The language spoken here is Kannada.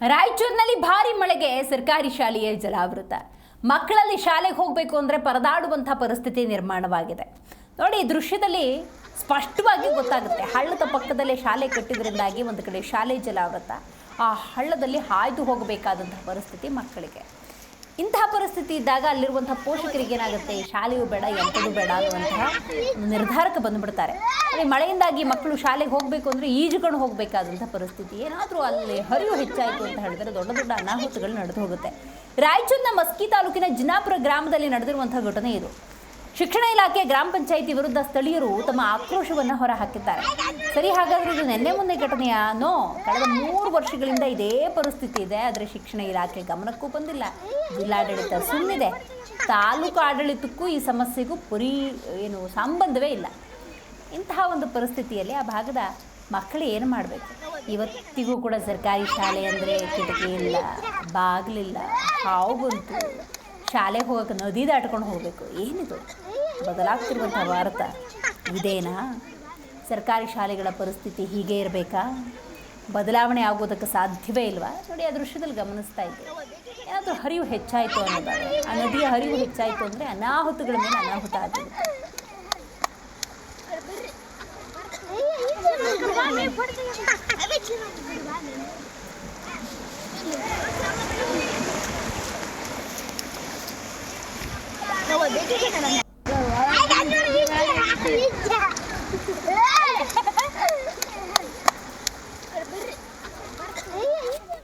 ರಾಯಚೂರಿನಲ್ಲಿ ಭಾರಿ ಮಳೆಗೆ ಸರ್ಕಾರಿ ಶಾಲೆಯ ಜಲಾವೃತ. ಮಕ್ಕಳಲ್ಲಿ ಶಾಲೆಗೆ ಹೋಗಬೇಕು ಅಂದರೆ ಪರದಾಡುವಂಥ ಪರಿಸ್ಥಿತಿ ನಿರ್ಮಾಣವಾಗಿದೆ. ನೋಡಿ, ಈ ದೃಶ್ಯದಲ್ಲಿ ಸ್ಪಷ್ಟವಾಗಿ ಗೊತ್ತಾಗುತ್ತೆ. ಹಳ್ಳದ ಪಕ್ಕದಲ್ಲೇ ಶಾಲೆ ಕಟ್ಟಿದ್ರಿಂದಾಗಿ ಒಂದು ಕಡೆ ಶಾಲೆ ಜಲಾವೃತ. ಆ ಹಳ್ಳದಲ್ಲಿ ಹಾಯ್ದು ಹೋಗಬೇಕಾದಂಥ ಪರಿಸ್ಥಿತಿ ಮಕ್ಕಳಿಗೆ. ಇಂತಹ ಪರಿಸ್ಥಿತಿ ಇದ್ದಾಗ ಅಲ್ಲಿರುವಂತಹ ಪೋಷಕರಿಗೆ ಏನಾಗುತ್ತೆ? ಶಾಲೆಯೂ ಬೇಡ, ಎಂಥದ್ದು ಬೇಡ ಅನ್ನುವಂತಹ ನಿರ್ಧಾರಕ್ಕೆ ಬಂದುಬಿಡ್ತಾರೆ. ಅಲ್ಲಿ ಮಳೆಯಿಂದಾಗಿ ಮಕ್ಕಳು ಶಾಲೆಗೆ ಹೋಗಬೇಕು ಅಂದರೆ ಈಜುಕೊಂಡು ಹೋಗಬೇಕಾದಂಥ ಪರಿಸ್ಥಿತಿ. ಏನಾದರೂ ಅಲ್ಲಿ ಹರಿವು ಹೆಚ್ಚಾಯಿತು ಅಂತ ಹೇಳಿದ್ರೆ ದೊಡ್ಡ ದೊಡ್ಡ ಅನಾಹುತಗಳು ನಡೆದು ಹೋಗುತ್ತೆ. ರಾಯಚೂರಿನ ಮಸ್ಕಿ ತಾಲೂಕಿನ ಜಿನಾಪುರ ಗ್ರಾಮದಲ್ಲಿ ನಡೆದಿರುವಂಥ ಘಟನೆ ಇದು. ಶಿಕ್ಷಣ ಇಲಾಖೆ ಗ್ರಾಮ ಪಂಚಾಯಿತಿ ವಿರುದ್ಧ ಸ್ಥಳೀಯರು ತಮ್ಮ ಆಕ್ರೋಶವನ್ನು ಹೊರಹಾಕಿದ್ದಾರೆ. ಸರಿ, ಹಾಗಾದರೆ ಇದು ನಿನ್ನೆ ಮುಂದೆ ಘಟನೆಯ? ನೋ, ಕಳೆದ ಮೂರು ವರ್ಷಗಳಿಂದ ಇದೇ ಪರಿಸ್ಥಿತಿ ಇದೆ. ಆದರೆ ಶಿಕ್ಷಣ ಇಲಾಖೆ ಗಮನಕ್ಕೂ ಬಂದಿಲ್ಲ. ಜಿಲ್ಲಾಡಳಿತ ಸುಮ್ಮನಿದೆ ತಾಲೂಕು ಆಡಳಿತಕ್ಕೂ ಈ ಸಮಸ್ಯೆಗೂ ಪುರಿ, ಏನು, ಸಂಬಂಧವೇ ಇಲ್ಲ. ಇಂತಹ ಒಂದು ಪರಿಸ್ಥಿತಿಯಲ್ಲಿ ಆ ಭಾಗದ ಮಕ್ಕಳು ಏನು ಮಾಡಬೇಕು? ಇವತ್ತಿಗೂ ಕೂಡ ಸರ್ಕಾರಿ ಶಾಲೆ ಅಂದರೆ ಕಿಟಕಿ ಇಲ್ಲ, ಬಾಗಿಲಿಲ್ಲ, ಹಾವು ಬಂತು. ಶಾಲೆಗೆ ಹೋಗಕ್ಕೆ ನದಿ ದಾಟ್ಕೊಂಡು ಹೋಗಬೇಕು ಏನಿದು ಬದಲಾಗ್ತಿರುವಂಥ ಭಾರತ ಇದೇನಾ ಸರ್ಕಾರಿ ಶಾಲೆಗಳ ಪರಿಸ್ಥಿತಿ ಹೀಗೆ ಇರಬೇಕಾ ಬದಲಾವಣೆ ಆಗೋದಕ್ಕೆ ಸಾಧ್ಯವೇ ಇಲ್ವಾ ನೋಡಿ ಆ ದೃಶ್ಯದಲ್ಲಿ ಗಮನಿಸ್ತಾ ಇದ್ದೆ ಏನಾದರೂ ಹರಿವು ಹೆಚ್ಚಾಯಿತು ಅನ್ನೋದಾದರೆ ಆ ನದಿಯ ಹರಿವು ಹೆಚ್ಚಾಯಿತು ಅಂದರೆ ಅನಾಹುತಗಳ ಮೇಲೆ ಅನಾಹುತ できへからね。